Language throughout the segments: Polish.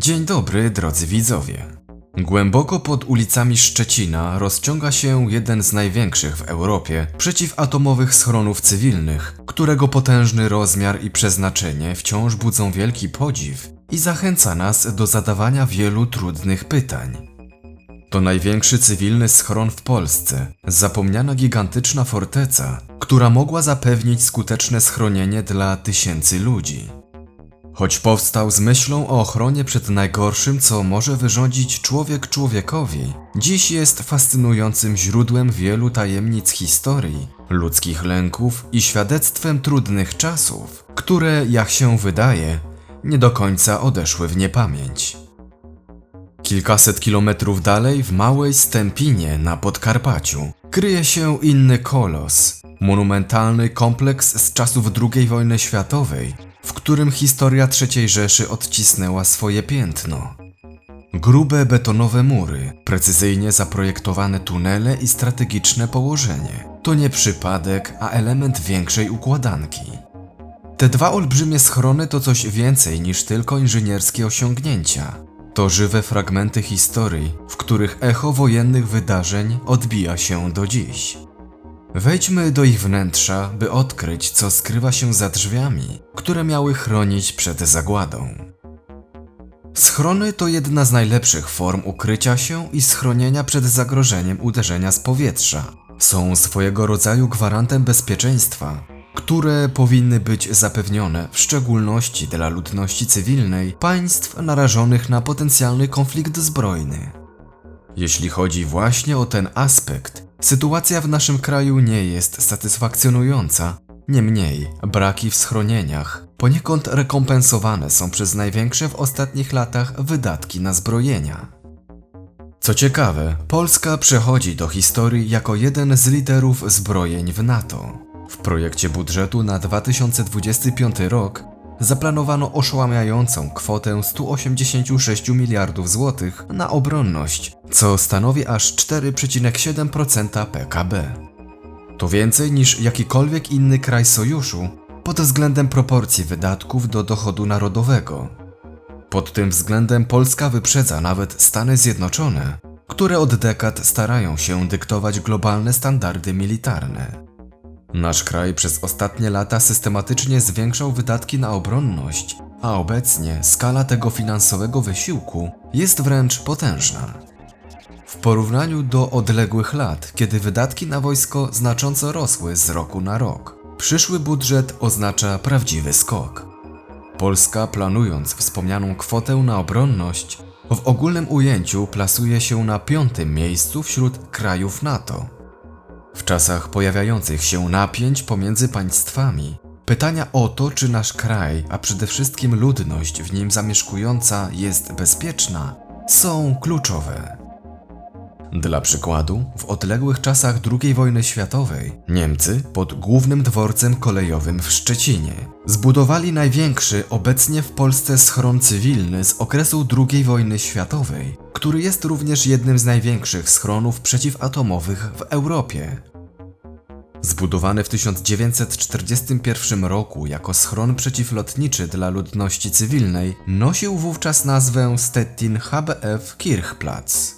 Dzień dobry, drodzy widzowie. Głęboko pod ulicami Szczecina rozciąga się jeden z największych w Europie przeciwatomowych schronów cywilnych, którego potężny rozmiar i przeznaczenie wciąż budzą wielki podziw i zachęca nas do zadawania wielu trudnych pytań. To największy cywilny schron w Polsce, zapomniana gigantyczna forteca, która mogła zapewnić skuteczne schronienie dla tysięcy ludzi. Choć powstał z myślą o ochronie przed najgorszym, co może wyrządzić człowiek człowiekowi, dziś jest fascynującym źródłem wielu tajemnic historii, ludzkich lęków i świadectwem trudnych czasów, które, jak się wydaje, nie do końca odeszły w niepamięć. Kilkaset kilometrów dalej, w małej Stępinie na Podkarpaciu, kryje się inny kolos. Monumentalny kompleks z czasów II wojny światowej, w którym historia III Rzeszy odcisnęła swoje piętno. Grube betonowe mury, precyzyjnie zaprojektowane tunele i strategiczne położenie to nie przypadek, a element większej układanki. Te dwa olbrzymie schrony to coś więcej niż tylko inżynierskie osiągnięcia. To żywe fragmenty historii, w których echo wojennych wydarzeń odbija się do dziś. Wejdźmy do ich wnętrza, by odkryć, co skrywa się za drzwiami, które miały chronić przed zagładą. Schrony to jedna z najlepszych form ukrycia się i schronienia przed zagrożeniem uderzenia z powietrza. Są swojego rodzaju gwarantem bezpieczeństwa, które powinny być zapewnione w szczególności dla ludności cywilnej państw narażonych na potencjalny konflikt zbrojny. Jeśli chodzi właśnie o ten aspekt, sytuacja w naszym kraju nie jest satysfakcjonująca. Niemniej, braki w schronieniach poniekąd rekompensowane są przez największe w ostatnich latach wydatki na zbrojenia. Co ciekawe, Polska przechodzi do historii jako jeden z liderów zbrojeń w NATO. W projekcie budżetu na 2025 rok zaplanowano oszałamiającą kwotę 186 miliardów złotych na obronność, co stanowi aż 4,7% PKB. To więcej niż jakikolwiek inny kraj sojuszu pod względem proporcji wydatków do dochodu narodowego. Pod tym względem Polska wyprzedza nawet Stany Zjednoczone, które od dekad starają się dyktować globalne standardy militarne. Nasz kraj przez ostatnie lata systematycznie zwiększał wydatki na obronność, a obecnie skala tego finansowego wysiłku jest wręcz potężna. W porównaniu do odległych lat, kiedy wydatki na wojsko znacząco rosły z roku na rok, przyszły budżet oznacza prawdziwy skok. Polska, planując wspomnianą kwotę na obronność, w ogólnym ujęciu plasuje się na piątym miejscu wśród krajów NATO. W czasach pojawiających się napięć pomiędzy państwami, pytania o to, czy nasz kraj, a przede wszystkim ludność w nim zamieszkująca jest bezpieczna, są kluczowe. Dla przykładu, w odległych czasach II wojny światowej Niemcy pod głównym dworcem kolejowym w Szczecinie zbudowali największy obecnie w Polsce schron cywilny z okresu II wojny światowej, który jest również jednym z największych schronów przeciwatomowych w Europie. Zbudowany w 1941 roku jako schron przeciwlotniczy dla ludności cywilnej, nosił wówczas nazwę Stettin HBF Kirchplatz.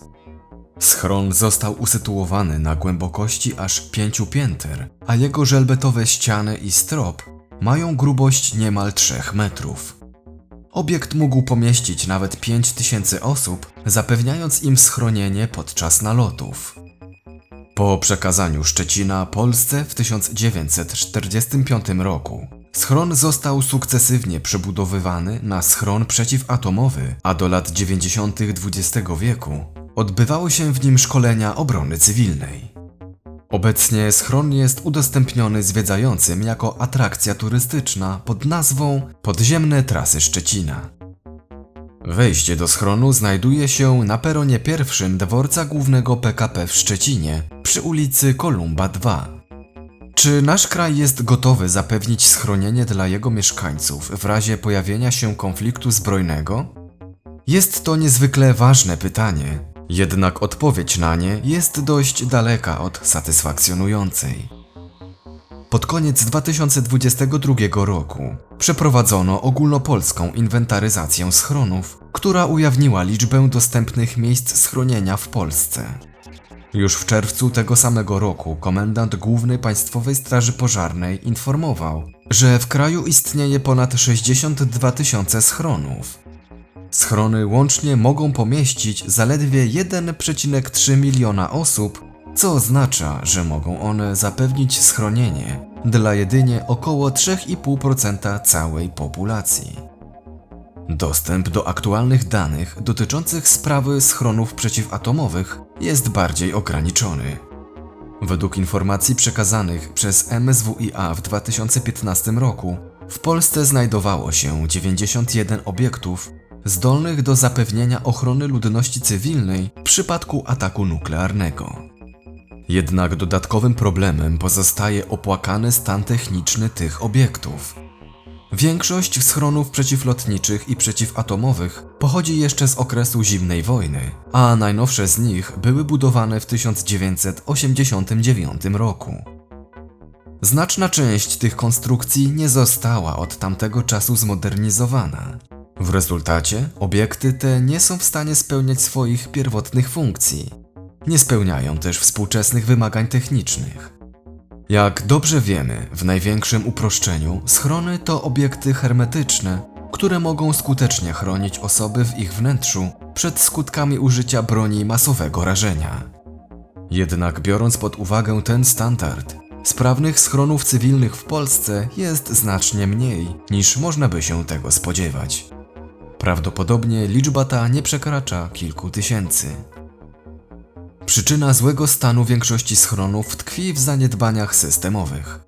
Schron został usytuowany na głębokości aż pięciu pięter, a jego żelbetowe ściany i strop mają grubość niemal 3 metrów. Obiekt mógł pomieścić nawet 5000 osób, zapewniając im schronienie podczas nalotów. Po przekazaniu Szczecina Polsce w 1945 roku, schron został sukcesywnie przebudowywany na schron przeciwatomowy, a do lat 90. XX wieku odbywały się w nim szkolenia obrony cywilnej. Obecnie schron jest udostępniony zwiedzającym jako atrakcja turystyczna pod nazwą Podziemne Trasy Szczecina. Wejście do schronu znajduje się na peronie pierwszym dworca głównego PKP w Szczecinie przy ulicy Kolumba 2. Czy nasz kraj jest gotowy zapewnić schronienie dla jego mieszkańców w razie pojawienia się konfliktu zbrojnego? Jest to niezwykle ważne pytanie, jednak odpowiedź na nie jest dość daleka od satysfakcjonującej. Pod koniec 2022 roku przeprowadzono ogólnopolską inwentaryzację schronów, która ujawniła liczbę dostępnych miejsc schronienia w Polsce. Już w czerwcu tego samego roku komendant główny Państwowej Straży Pożarnej informował, że w kraju istnieje ponad 62 tysiące schronów. Schrony łącznie mogą pomieścić zaledwie 1,3 miliona osób, co oznacza, że mogą one zapewnić schronienie dla jedynie około 3,5% całej populacji. Dostęp do aktualnych danych dotyczących sprawy schronów przeciwatomowych jest bardziej ograniczony. Według informacji przekazanych przez MSWiA w 2015 roku, w Polsce znajdowało się 91 obiektów zdolnych do zapewnienia ochrony ludności cywilnej w przypadku ataku nuklearnego. Jednak dodatkowym problemem pozostaje opłakany stan techniczny tych obiektów. Większość schronów przeciwlotniczych i przeciwatomowych pochodzi jeszcze z okresu zimnej wojny, a najnowsze z nich były budowane w 1989 roku. Znaczna część tych konstrukcji nie została od tamtego czasu zmodernizowana. W rezultacie obiekty te nie są w stanie spełniać swoich pierwotnych funkcji. Nie spełniają też współczesnych wymagań technicznych. Jak dobrze wiemy, w największym uproszczeniu, schrony to obiekty hermetyczne, które mogą skutecznie chronić osoby w ich wnętrzu przed skutkami użycia broni masowego rażenia. Jednak biorąc pod uwagę ten standard, sprawnych schronów cywilnych w Polsce jest znacznie mniej niż można by się tego spodziewać. Prawdopodobnie liczba ta nie przekracza kilku tysięcy. Przyczyna złego stanu większości schronów tkwi w zaniedbaniach systemowych.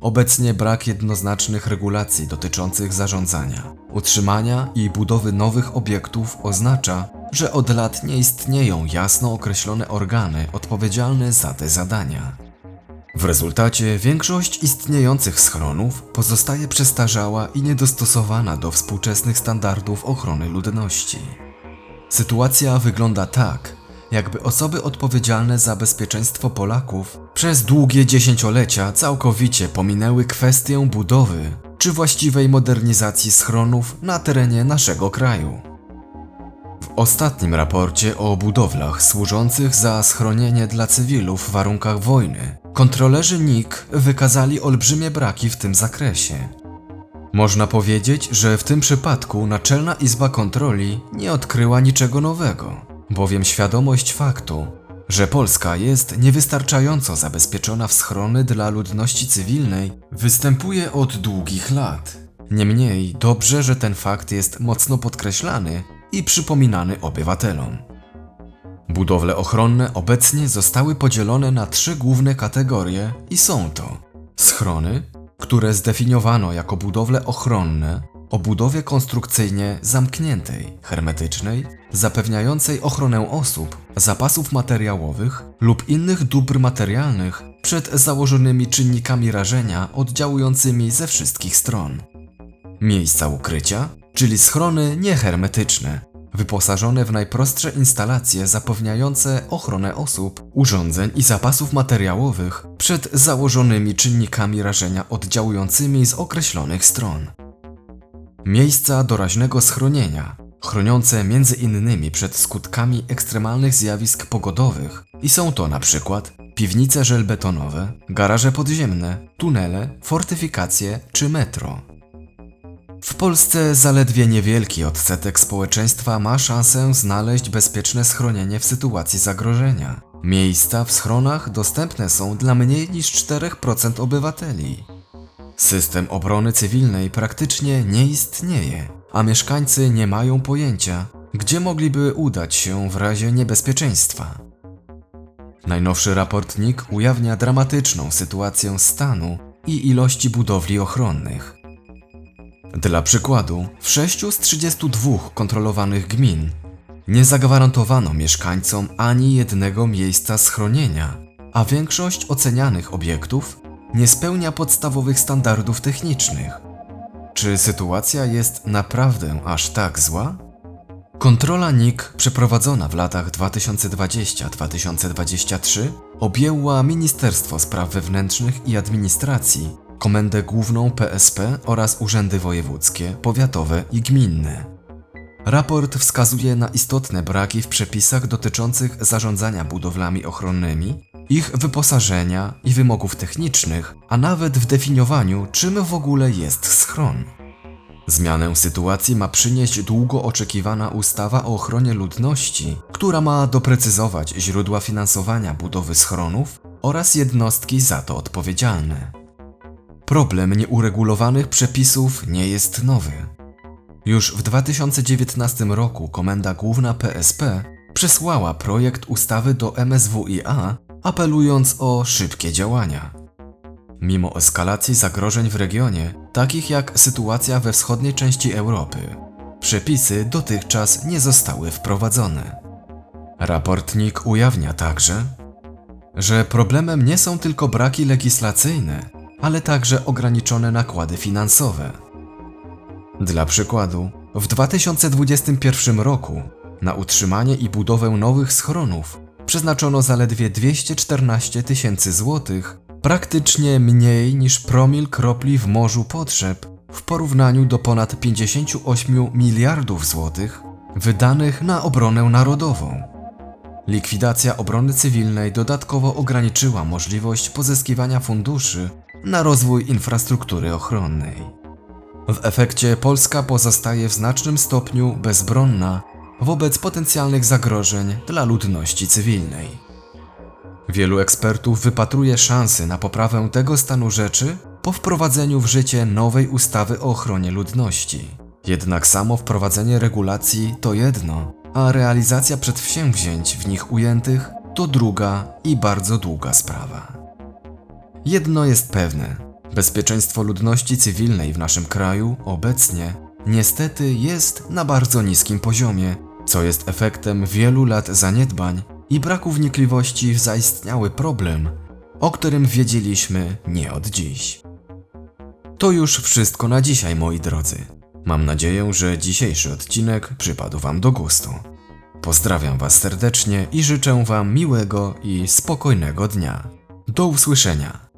Obecnie brak jednoznacznych regulacji dotyczących zarządzania, utrzymania i budowy nowych obiektów oznacza, że od lat nie istnieją jasno określone organy odpowiedzialne za te zadania. W rezultacie większość istniejących schronów pozostaje przestarzała i niedostosowana do współczesnych standardów ochrony ludności. Sytuacja wygląda tak, jakby osoby odpowiedzialne za bezpieczeństwo Polaków przez długie dziesięciolecia całkowicie pominęły kwestię budowy czy właściwej modernizacji schronów na terenie naszego kraju. W ostatnim raporcie o budowlach służących za schronienie dla cywilów w warunkach wojny kontrolerzy NIK wykazali olbrzymie braki w tym zakresie. Można powiedzieć, że w tym przypadku Naczelna Izba Kontroli nie odkryła niczego nowego, bowiem świadomość faktu, że Polska jest niewystarczająco zabezpieczona w schrony dla ludności cywilnej, występuje od długich lat. Niemniej dobrze, że ten fakt jest mocno podkreślany i przypominany obywatelom. Budowle ochronne obecnie zostały podzielone na trzy główne kategorie i są to schrony, które zdefiniowano jako budowle ochronne o budowie konstrukcyjnie zamkniętej, hermetycznej, zapewniającej ochronę osób, zapasów materiałowych lub innych dóbr materialnych przed założonymi czynnikami rażenia oddziałującymi ze wszystkich stron. Miejsca ukrycia, czyli schrony niehermetyczne, wyposażone w najprostsze instalacje zapewniające ochronę osób, urządzeń i zapasów materiałowych przed założonymi czynnikami rażenia oddziałującymi z określonych stron. Miejsca doraźnego schronienia, chroniące między innymi przed skutkami ekstremalnych zjawisk pogodowych i są to na przykład piwnice żelbetonowe, garaże podziemne, tunele, fortyfikacje czy metro. W Polsce zaledwie niewielki odsetek społeczeństwa ma szansę znaleźć bezpieczne schronienie w sytuacji zagrożenia. Miejsca w schronach dostępne są dla mniej niż 4% obywateli. System obrony cywilnej praktycznie nie istnieje, a mieszkańcy nie mają pojęcia, gdzie mogliby udać się w razie niebezpieczeństwa. Najnowszy raport NIK ujawnia dramatyczną sytuację stanu i ilości budowli ochronnych. Dla przykładu, w 6 z 32 kontrolowanych gmin nie zagwarantowano mieszkańcom ani jednego miejsca schronienia, a większość ocenianych obiektów nie spełnia podstawowych standardów technicznych. Czy sytuacja jest naprawdę aż tak zła? Kontrola NIK przeprowadzona w latach 2020-2023 objęła Ministerstwo Spraw Wewnętrznych i Administracji, Komendę Główną PSP oraz urzędy wojewódzkie, powiatowe i gminne. Raport wskazuje na istotne braki w przepisach dotyczących zarządzania budowlami ochronnymi, ich wyposażenia i wymogów technicznych, a nawet w definiowaniu, czym w ogóle jest schron. Zmianę sytuacji ma przynieść długo oczekiwana ustawa o ochronie ludności, która ma doprecyzować źródła finansowania budowy schronów oraz jednostki za to odpowiedzialne. Problem nieuregulowanych przepisów nie jest nowy. Już w 2019 roku Komenda Główna PSP przesłała projekt ustawy do MSWiA, apelując o szybkie działania. Mimo eskalacji zagrożeń w regionie, takich jak sytuacja we wschodniej części Europy, przepisy dotychczas nie zostały wprowadzone. Raportnik ujawnia także, że problemem nie są tylko braki legislacyjne, ale także ograniczone nakłady finansowe. Dla przykładu, w 2021 roku na utrzymanie i budowę nowych schronów przeznaczono zaledwie 214 tysięcy złotych, praktycznie mniej niż promil kropli w morzu potrzeb w porównaniu do ponad 58 miliardów złotych wydanych na obronę narodową. Likwidacja obrony cywilnej dodatkowo ograniczyła możliwość pozyskiwania funduszy na rozwój infrastruktury ochronnej. W efekcie Polska pozostaje w znacznym stopniu bezbronna wobec potencjalnych zagrożeń dla ludności cywilnej. Wielu ekspertów wypatruje szansy na poprawę tego stanu rzeczy po wprowadzeniu w życie nowej ustawy o ochronie ludności. Jednak samo wprowadzenie regulacji to jedno, a realizacja przedsięwzięć w nich ujętych to druga i bardzo długa sprawa. Jedno jest pewne: bezpieczeństwo ludności cywilnej w naszym kraju obecnie niestety jest na bardzo niskim poziomie, co jest efektem wielu lat zaniedbań i braku wnikliwości w zaistniały problem, o którym wiedzieliśmy nie od dziś. To już wszystko na dzisiaj, moi drodzy. Mam nadzieję, że dzisiejszy odcinek przypadł Wam do gustu. Pozdrawiam Was serdecznie i życzę Wam miłego i spokojnego dnia. Do usłyszenia.